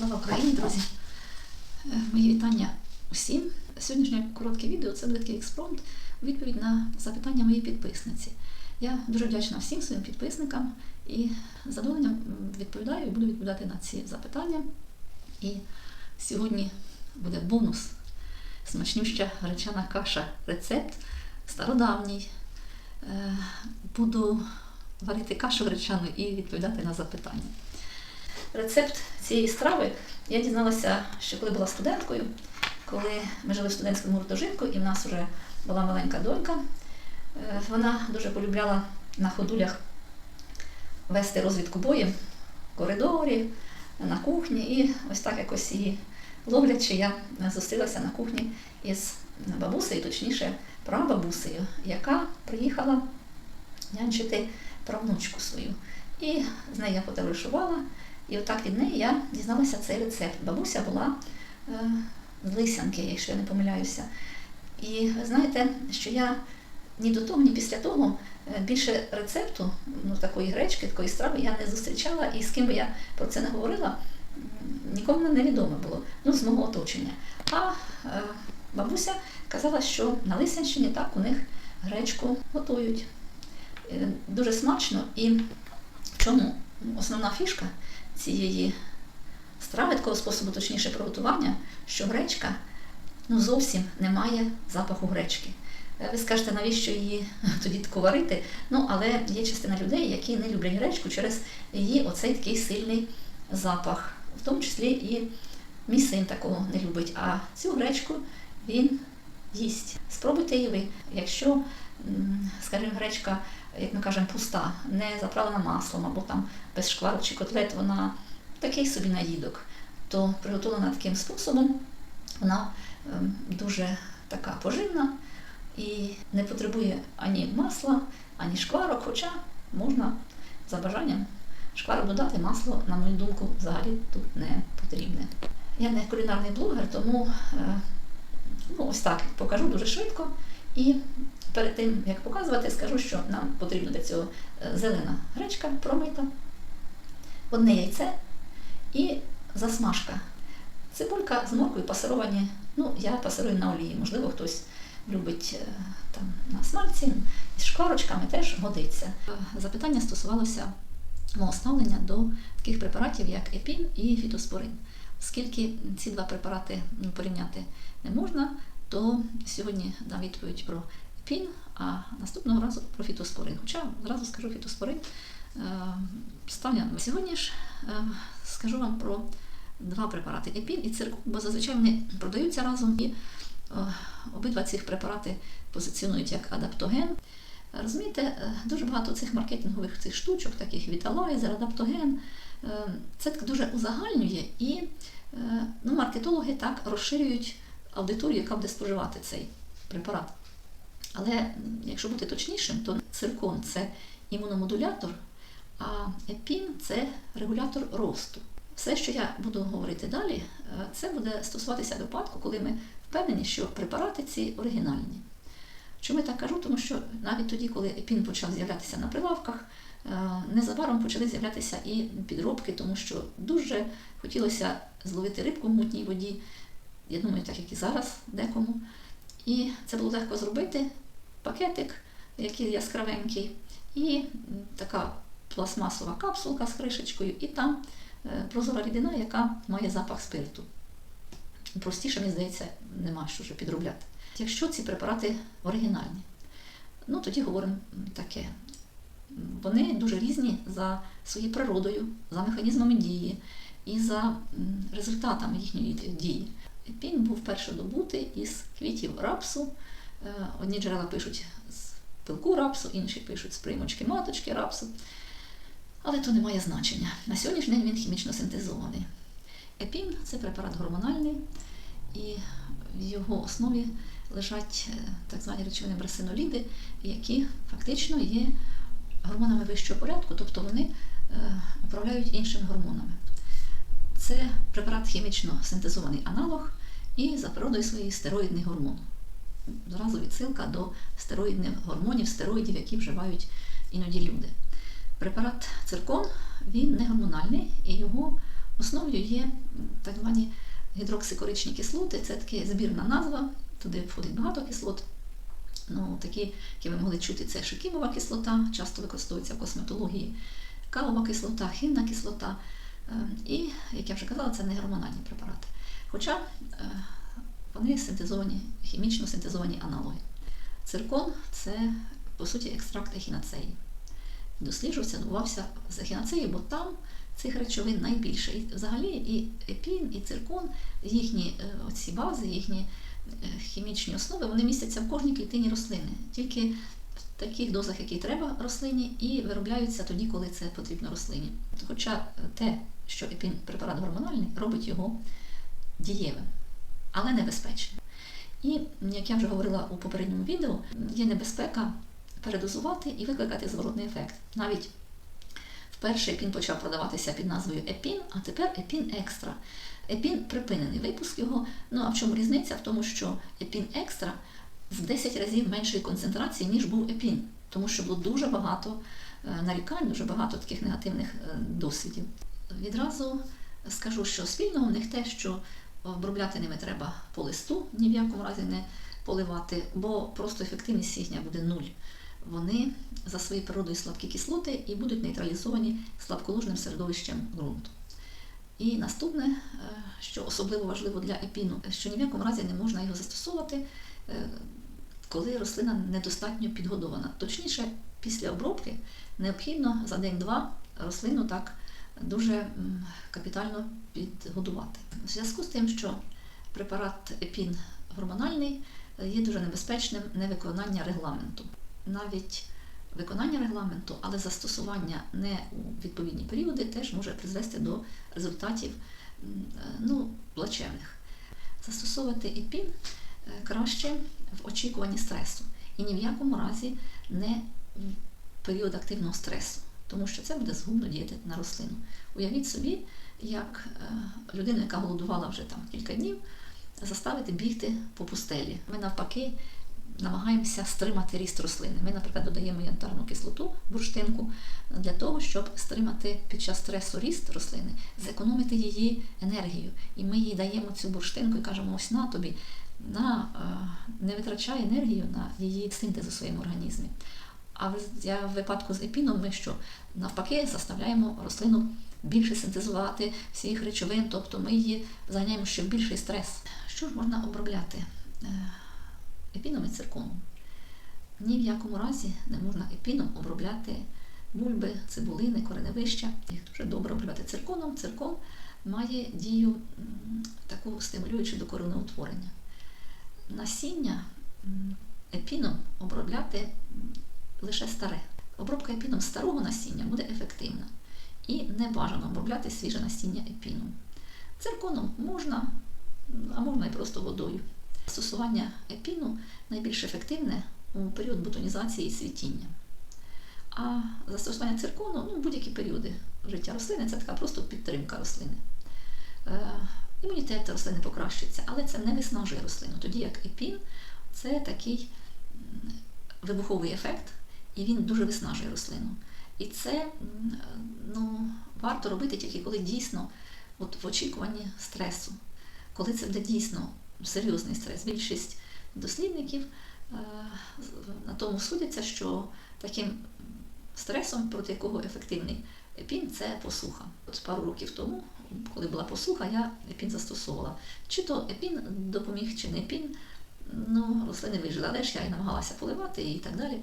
Слава Україні, друзі! Е, Мої вітання усім. Сьогоднішнє коротке відео це такий експромт відповідь на запитання моєї підписниці. Я дуже вдячна всім своїм підписникам і з задоволенням відповідаю і буду відповідати на ці запитання. І сьогодні буде бонус смачнюща гречана каша. Рецепт стародавній. Е, Буду варити кашу гречану і відповідати на запитання. Рецепт цієї страви я дізналася ще коли була студенткою, коли ми жили в студентському гуртожитку, і в нас вже була маленька донька. Е, Вона дуже полюбляла на ходулях вести розвідку боєм в коридорі, на кухні. І ось так якось її ловлячи, я зустрілася на кухні із бабусею, точніше, прабабусею, яка приїхала нянчити правнучку свою. І з нею я фотографувала. І отак від неї я дізналася цей рецепт. Бабуся була е, з Лисянки, якщо я не помиляюся. І ви знаєте, що я ні до того, ні після того е, більше рецепту ну, такої гречки, такої страви я не зустрічала, і з ким би я про це не говорила, нікому не відомо було, ну, з мого оточення. А е, бабуся казала, що на Лисянщині так у них гречку готують. Е, Дуже смачно і в чому основна фішка цієї страви, такого способу, точніше, приготування, що гречка ну, зовсім не має запаху гречки. Е, Ви скажете, навіщо її тоді таку варити? Ну, але є частина людей, які не люблять гречку через її оцей такий сильний запах. В тому числі і мій син такого не любить. А цю гречку він їсть. Спробуйте і ви. Якщо, скажімо, гречка, як ми кажемо, пуста, не заправлена маслом або там без шкварок чи котлет, вона такий собі наїдок, то приготовлена таким способом, вона ем, дуже така поживна і не потребує ані масла, ані шкварок, хоча можна за бажанням шкварок додати, масло, на мою думку, взагалі тут не потрібне. Я не кулінарний блогер, тому е, ну, ось так покажу дуже швидко. І перед тим, як показувати, скажу, що нам потрібно для цього е, зелена гречка промита, одне яйце і засмажка. Цибулька з моркою пасировані. Ну, я пасирую на олії. Можливо, хтось любить е, там на смальці, з шкварочками теж годиться. Е, Запитання стосувалося мого ставлення до таких препаратів, як епін і фітоспорин. Оскільки ці два препарати ну, порівняти не можна, то сьогодні дам відповідь про епін, а наступного разу про фітоспорин. Хоча зразу скажу фітоспорин. е, Ставлення сьогодні ж е, скажу вам про два препарати епін і циркон, бо зазвичай вони продаються разом і е, обидва цих препарати позиціонують як адаптоген. Розумієте, дуже багато цих маркетингових цих штучок, таких Віталайзер, адаптоген, це так дуже узагальнює, і ну, маркетологи так розширюють аудиторію, яка буде споживати цей препарат. Але якщо бути точнішим, то циркон це імуномодулятор, а епін це регулятор росту. Все, що я буду говорити далі, е, це буде стосуватися випадку, коли ми впевнені, що препарати ці оригінальні. Чому я так кажу? Тому що навіть тоді, коли епін почав з'являтися на прилавках, е, незабаром почали з'являтися і підробки, тому що дуже хотілося зловити рибку в мутній воді. Я думаю, так як і зараз декому. І це було легко зробити. Пакетик, який яскравенький, і така пластмасова капсулка з кришечкою, і там е, прозора рідина, яка має запах спирту. Простіше, мені здається, нема що вже підробляти. Якщо ці препарати оригінальні, ну тоді говоримо таке. Вони дуже різні за своєю природою, за механізмами дії і за результатами їхньої дії. Пінь був перше добутий із квітів рапсу. Е, Одні джерела пишуть з пилку рапсу, інші пишуть з примочки маточки рапсу. Але то не має значення. На сьогоднішній день він хімічно синтезований. Епін це препарат гормональний, і в його основі лежать е, так звані речовини брасиноліди, які фактично є гормонами вищого порядку, тобто вони е, управляють іншими гормонами. Це препарат хімічно синтезований аналог і за своєї стероїдний гормон. Зразу відсилка до стероїдних гормонів, стероїдів, які вживають іноді люди. Препарат циркон він не гормональний і його основою є так звані гідроксикоричні кислоти. Це така збірна назва, туди входить багато кислот. Ну, такі, які ви могли чути, це шикімова кислота, часто використовується в косметології, кавова кислота, хінна кислота. Е, І, як я вже казала, це не гормональні препарати. Хоча е, вони синтезовані, хімічно синтезовані аналоги. Циркон це, по суті, екстракт ехінацеї. Досліджувався, добувався з ехінацеї, бо там цих речовин найбільше. І взагалі і епін, і циркон, їхні е, оці бази, їхні е, хімічні основи, вони містяться в кожній клітині рослини. Тільки в таких дозах, які треба рослині, і виробляються тоді, коли це потрібно рослині. Хоча те, що епін препарат гормональний, робить його дієвим, але небезпечним. І, як я вже говорила у попередньому відео, є небезпека передозувати і викликати зворотний ефект. Навіть вперше епін почав продаватися під назвою Епін, а тепер Епін Екстра. Епін припинений випуск його. Ну а в чому різниця? В тому, що Епін Екстра в 10 разів меншої концентрації, ніж був Епін, тому що було дуже багато е, нарікань, дуже багато таких негативних е, досвідів. Відразу скажу, що спільного в них те, що обробляти ними треба по листу, ні в якому разі не поливати, бо просто ефективність їхня буде нуль. Вони за своєю природою слабкі кислоти і будуть нейтралізовані слабколужним середовищем ґрунту. І наступне, е, що особливо важливо для епіну, що ні в якому разі не можна його застосовувати, е, коли рослина недостатньо підгодована. Точніше, після обробки необхідно за день-два рослину так дуже капітально підгодувати. В зв'язку з тим, що препарат епін гормональний е, є дуже небезпечним невиконання регламенту. Навіть виконання регламенту, але застосування не у відповідні періоди теж може призвести до результатів е, ну, плачевних. Застосовувати епін е, краще в очікуванні стресу і ні в якому разі не в період активного стресу, тому що це буде згубно діяти на рослину. Уявіть собі, як е, людину, яка голодувала вже там кілька днів, заставити бігти по пустелі. Ми навпаки намагаємося стримати ріст рослини. Ми, наприклад, додаємо янтарну кислоту бурштинку для того, щоб стримати під час стресу ріст рослини, зекономити її енергію. І ми їй даємо цю бурштинку і кажемо, ось на тобі, на, е, не витрачай енергію на її синтез у своєму організмі. А в випадку з епіном ми що навпаки заставляємо рослину більше синтезувати всіх речовин, тобто ми її заганяємо ще в більший стрес. Що ж можна обробляти е, епіном і цирконом? Ні в якому разі не можна епіном обробляти бульби, цибулини, кореневища. Їх дуже добре обробляти цирконом. Циркон має дію таку стимулюючу до кореноутворення. Насіння епіном обробляти лише старе. Обробка епіном старого насіння буде ефективна. І не бажано обробляти свіже насіння епіном. Цирконом можна, а можна і просто водою. Застосування епіну найбільш ефективне у період бутонізації і цвітіння. А застосування циркону ну, будь-які періоди життя рослини це така просто підтримка рослини. Е, імунітет рослини покращиться, але це не виснажує рослину. Тоді як епін це такий вибуховий ефект, і він дуже виснажує рослину. І це ну, варто робити тільки коли дійсно от в очікуванні стресу, коли це буде дійсно серйозний стрес. Більшість дослідників е, на тому судяться, що таким стресом, проти якого ефективний епін, це посуха. От пару років тому, коли була посуха, я епін застосовувала. Чи то епін допоміг, чи не епін, ну, рослини вижили, але ж я і намагалася поливати і так далі.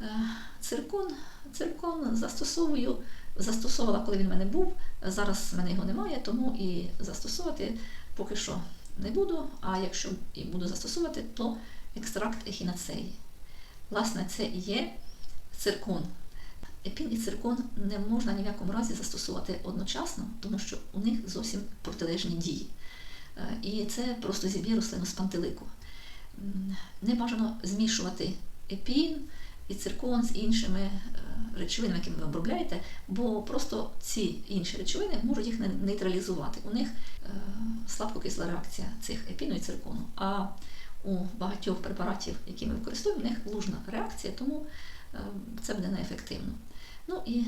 Е, Циркон, циркон застосовую, застосовувала, коли він в мене був. Зараз в мене його немає, тому і застосовувати поки що не буду. А якщо і буду застосовувати, то екстракт ехінацеї. Власне, це і є циркон. Епін і циркон не можна ні в якому разі застосувати одночасно, тому що у них зовсім протилежні дії. Е, І це просто зіб'є рослину з пантелику. Не бажано змішувати епін і циркон з іншими е, речовинами, якими ви обробляєте, бо просто ці інші речовини можуть їх нейтралізувати. У них е, слабкокисла реакція цих епіну і циркону. А у багатьох препаратів, які ми використовуємо, у них лужна реакція, тому е, це буде неефективно. Ну і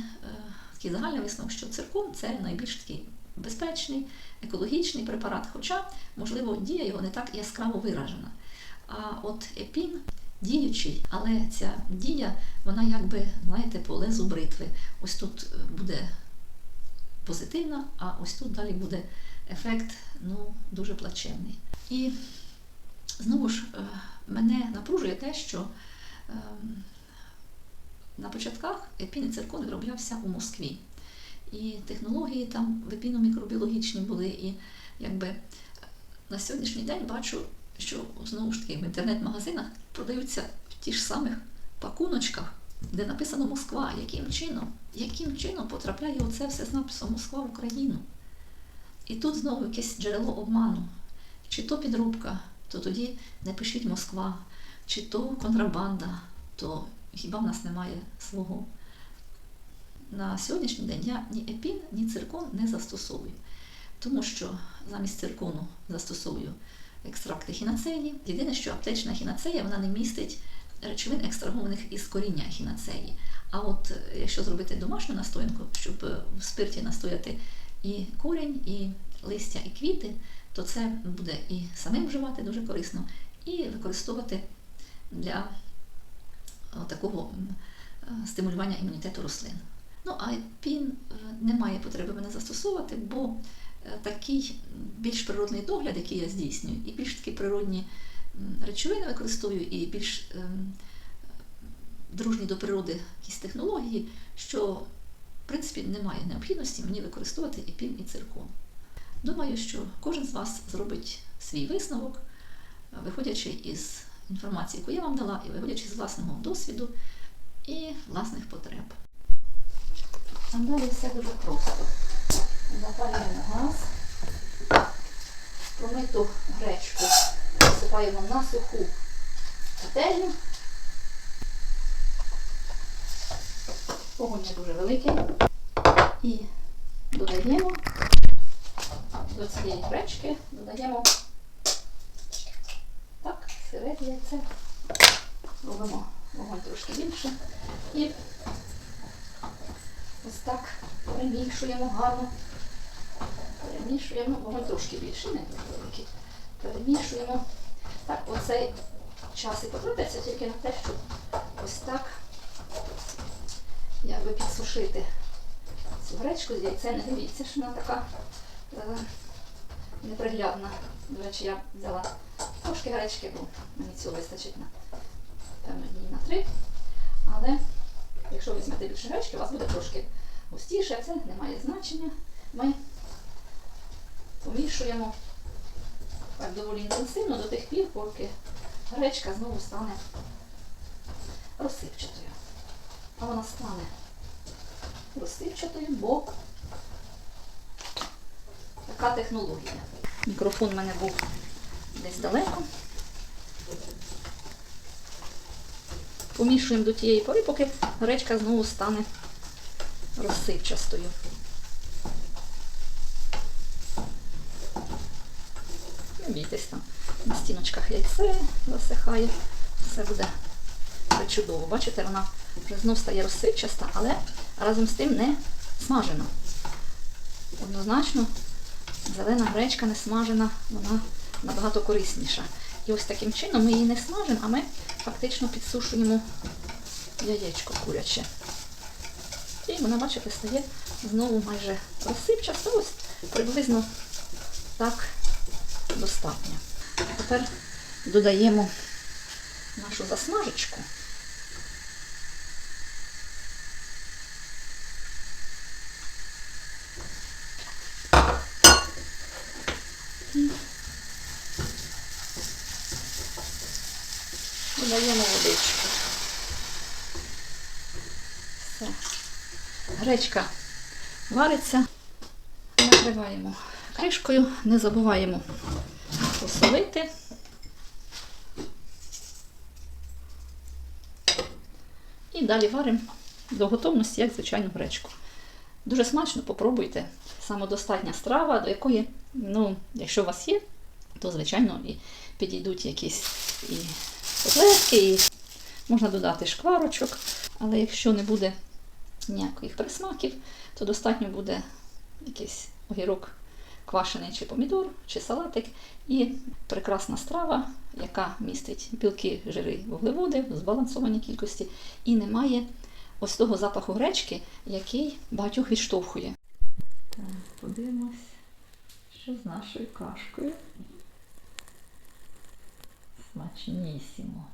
такий загальний висновок, що циркон це найбільш такий безпечний, екологічний препарат, хоча, можливо, дія його не так яскраво виражена. А от епін діючий, але ця дія, вона якби, знаєте, по лезу бритви. Ось тут е, буде позитивна, а ось тут далі буде ефект ну, дуже плачевний. І знову ж е, мене напружує те, що е, на початках епін циркон вироблявся у Москві. І технології там епіномікробіологічні були, і якби на сьогоднішній день бачу, що знову ж таки в інтернет-магазинах продаються в ті ж самих пакуночках, де написано Москва. Яким чином? Яким чином потрапляє оце все з написом Москва в Україну? І тут знову якесь джерело обману. Чи то підробка, то тоді не пишіть Москва, чи то контрабанда, то хіба в нас немає свого. На сьогоднішній день я ні епін, ні циркон не застосовую, тому що замість циркону застосовую екстракти хінацеї. Єдине, що аптечна хінацея вона не містить речовин екстрагованих із коріння хінацеї. А от е, якщо зробити домашню настоянку, щоб в спирті настояти і корінь, і листя, і квіти, то це буде і самим вживати дуже корисно, і використовувати для е, такого е, стимулювання імунітету рослин. Ну, а пін е, немає потреби мене застосовувати, бо такий більш природний догляд, який я здійснюю, і більш такі природні речовини використовую, і більш ем, дружні до природи якісь технології, що в принципі немає необхідності мені використовувати і пін, і циркон. Думаю, що кожен з вас зробить свій висновок, виходячи із інформації, яку я вам дала, і виходячи з власного досвіду і власних потреб. А далі все дуже просто. Запалюємо газ, промиту гречку посипаємо на суху пательню. Вогонь не дуже великий. І додаємо до цієї гречки, додаємо так, сире яйце. Робимо вогонь трошки більше. І Ось так перемішуємо гарно. Перемішуємо, вогонь трошки більше, не великий. Перемішуємо. Так, оцей час і потратиться тільки на те, щоб ось так якби підсушити цю гречку з яйцем. Не дивіться, що вона така е, неприглядна. До речі, я взяла трошки гречки, бо мені цього вистачить на певно дні на три. Але Якщо візьмете більше гречки, у вас буде трошки густіше, це не має значення. Ми помішуємо так доволі інтенсивно до тих пір, поки гречка знову стане розсипчатою. А вона стане розсипчатою, бо така технологія. Мікрофон в мене був десь далеко. Помішуємо до тієї пори, поки гречка знову стане розсипчастою. Бійтесь там. На стіночках яйце засихає. Все буде чудово. Бачите, вона вже знов стає розсипчаста, але разом з тим не смажена. Однозначно, зелена гречка не смажена, вона набагато корисніша. І ось таким чином ми її не смажимо, а ми фактично підсушуємо яєчко куряче. І вона, бачите, стає знову майже розсипчаста. Ось приблизно так достатньо. Тепер додаємо нашу засмажечку. Додаємо водичку. Все. Гречка вариться. Накриваємо кришкою, не забуваємо посолити. І далі варимо до готовності, як звичайну гречку. Дуже смачно, попробуйте. Самодостатня страва, до якої, ну, якщо у вас є, то, звичайно, і підійдуть якісь і котлетки, і можна додати шкварочок, але якщо не буде ніяких присмаків, то достатньо буде якийсь огірок квашений чи помідор, чи салатик, і прекрасна страва, яка містить білки, жири, вуглеводи в збалансованій кількості, і немає ось того запаху гречки, який багатьох відштовхує. Так, Подивимось, що з нашою кашкою. Смачнісімо.